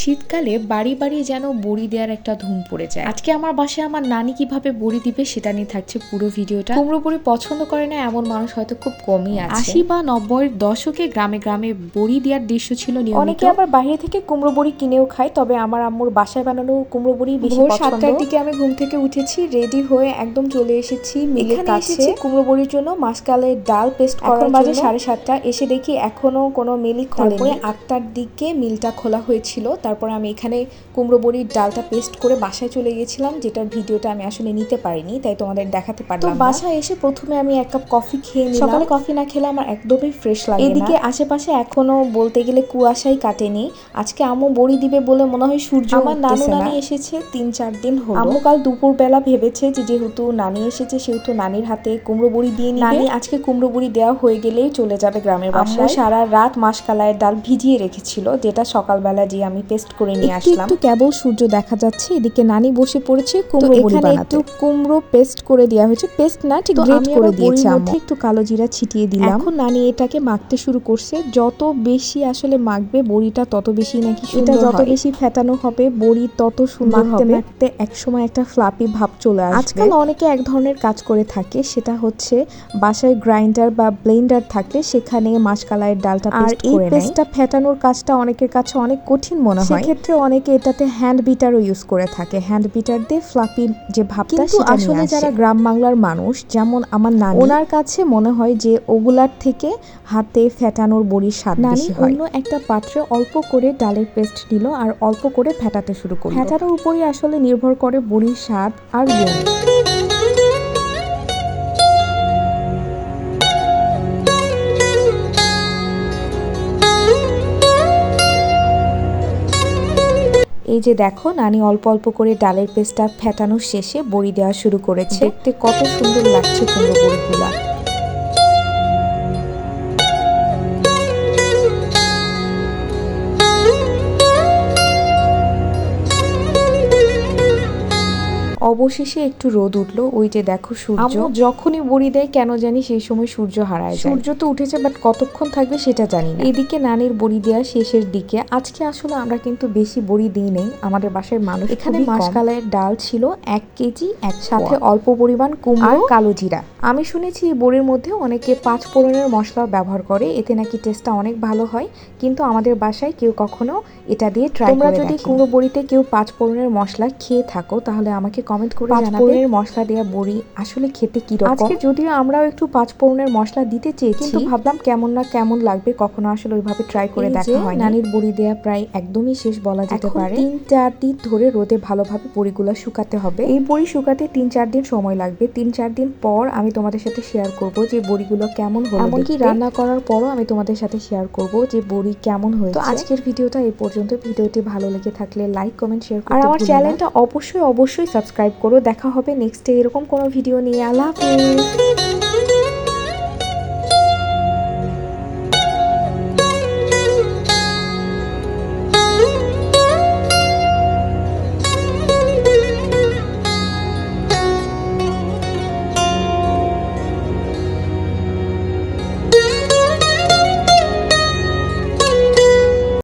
শীতকালে বাড়ি বাড়ি যেন বড়ি দেওয়ার একটা ধুম পড়ে যায়। আজকে আমার বাসায় আমার নানি কীভাবে বড়ি দিবে সেটা নিয়ে থাকছে পুরো ভিডিওটা। কুমড়ো বড়ি পছন্দ করে না এমন মানুষ হয়তো খুব কমই আছে। আশি বা নব্বইয়ের দশকে গ্রামে গ্রামে বড়ি দেওয়ার দৃশ্য ছিল নিয়মিত। অনেকে আবার বাইরে থেকে কুমড়ো বড়ি কিনেও খায় তবে আমার আম্মুর বাসায় বানানো কুমড়ো বড়ি বেশি পছন্দ। সাতটার দিকে আমি ঘুম থেকে উঠেছি রেডি হয়ে একদম চলে এসেছি মিলের এখানে কাছে। কুমড়ো বড়ির জন্য মাসকালের ডাল পেস্ট করার বাজে সাড়ে সাতটা এসে দেখি এখনও কোনো মিলই খোলেনি। আটটার দিকে মিলটা খোলা হয়েছিল তারপরে আমি এখানে কুমড়ো বড়ির ডালটা পেস্ট করে বাসায় চলে গেছিলাম যেটার ভিডিওটা আমি আসলে নিতে পারিনি তাই তোমাদের দেখাতে তো পারলাম বাসায় এসে প্রথমে আমি এক কাপ কফি খেয়ে নিলাম। সকালে কফি না খেলে আমার একদমই ফ্রেশ লাগে এদিকে আশেপাশে এখনও বলতে গেলে কুয়াশাই কাটেনি। আজকে আম্মু বড়ি দিবে বলে মনে হয় সূর্য আমার নানু নানি এসেছে তিন চার দিন হলো। আম্মু কাল দুপুর বেলা ভেবেছে যে যেহেতু নানি এসেছে সেহেতু নানির হাতে কুমড়ো বড়ি দিয়ে নানি আজকে কুমড়ো বড়ি দেওয়া হয়ে গেলেই চলে যাবে গ্রামের বাসায়। সারা রাত মাসকালাইয়ের ডাল ভিজিয়ে রেখেছিল যেটা সকালবেলা যে আমি পেস্ট করে নিয়ে আসলাম। একটু কেবল সূর্য দেখা যাচ্ছে এদিকে নানি বসে পড়েছে কুমড়ো বড়ি এখানে বানাতে। একটু কুমড়ো পেস্ট করে দেওয়া হয়েছে। পেস্ট না ঠিক গ্রেট করে দিয়েছি মধ্যে একটু কালো জিরা ছিটিয়ে দিলাম। এখন নানি এটাকে মাখতে শুরু করছে। যত বেশি আসলে মাখবে বড়িটা তত বেশি নাকি এটা সুন্দর যত বেশি ফেটানো হবে বড়ি তত সুন্দর হবে। মাখতে একসময় একটা ফ্লাপি ভাব চলে আসবে। আজকাল অনেকে এক ধরনের কাজ করে থাকে সেটা হচ্ছে বাসায় গ্রাইন্ডার বা ব্লেন্ডার থাকলে সেখানে মাসকালাইয়ের ডালটা আর পেস্ট এই করে নেয়। পেস্টটা ফেটানোর কাজটা অনেকের কাছে অনেক কঠিন মনে হয়। সেক্ষেত্রে অনেকে এটাতে হ্যান্ড বিটারও ইউজ করে থাকে। হ্যান্ড বিটার দিয়ে ফ্লাপি যে ভাবটা কিন্তু সেটা আসলে যারা গ্রাম বাংলার মানুষ যেমন আমার নানি ওনার কাছে মনে হয় যে ওগুলার থেকে হাতে ফেটানোর বড়ির স্বাদ বেশি হয়। অন্য একটা পাত্রে অল্প করে ডালের পেস্ট নিল আর অল্প করে ফেটাতে শুরু করল। ফেটানোর উপরই আসলে নির্ভর করে বড়ির স্বাদ আর গুণ। এই যে দেখো, নানি অল্প অল্প করে ডালের পেস্টটা ফেটানোর শেষে বড়ি দেওয়া শুরু করেছে। দেখতে কত সুন্দর লাগছে কুমড়ো বড়িগুলা অবশেষে একটু রোদ উঠল ওই যে দেখো সূর্য। যখনই বড়ি দেয় কেন জানি সেই সময় সূর্য হারায় সূর্য তো উঠেছে বাট কতক্ষণ থাকবে সেটা জানি না। এদিকে নানির বড়ি দেওয়া শেষের দিকে আজকে আসলে আমরা কিন্তু বেশি বড়ি দিই নেই আমাদের বাসায় মানুষ এখানে। মাসকালাইয়ের ডাল ছিল এক কেজি এক সাথে অল্প পরিমাণ কুমড়ো কালো জিরা। আমি শুনেছি এই বড়ির মধ্যে অনেকে পাঁচ ফোড়নের মশলা ব্যবহার করে এতে নাকি টেস্টটা অনেক ভালো হয় কিন্তু আমাদের বাসায় কেউ কখনো এটা দিয়ে ট্রাই তোমরা যদি কুমড়ো বড়িতে কেউ পাঁচ ফোড়নের মশলা খেয়ে থাকো তাহলে আমাকে কমেন্ট করে পাঁচ মশলা দেওয়া বড়ি আসলে খেতে কি রকম? আজকে যদিও আমরাও একটু পাঁচ ফোড়নের মশলা দিতে চেয়েছি কিন্তু ভাবলাম কেমন না কেমন লাগবে কখনো আসলে ওইভাবে ট্রাই করে দেখা হয় নানির বড়ি দেয়া প্রায় একদমই শেষ বলা যেতে পারে। তিন চার দিন ধরে রোদে ভালোভাবে বড়িগুলো শুকাতে হবে। এই বড়ি শুকাতে তিন চার দিন সময় লাগবে। তিন চার দিন পর আমি তোমাদের সাথে শেয়ার করব যে বড়িগুলো কেমন হলো এমনকি। রান্না করার পরও আমি তোমাদের সাথে শেয়ার করব যে বড়ি কেমন হয়েছে। তো আজকের ভিডিওটা এই পর্যন্ত। ভিডিওটি ভালো লেগে থাকলে লাইক কমেন্ট শেয়ার আর আর আমার চ্যানেলটা অবশ্যই অবশ্যই সাবস্ক্রাইব করো। দেখা হবে নেক্সটে এরকম কোনো ভিডিও নিয়ে। আল্লাহ হাফিজ।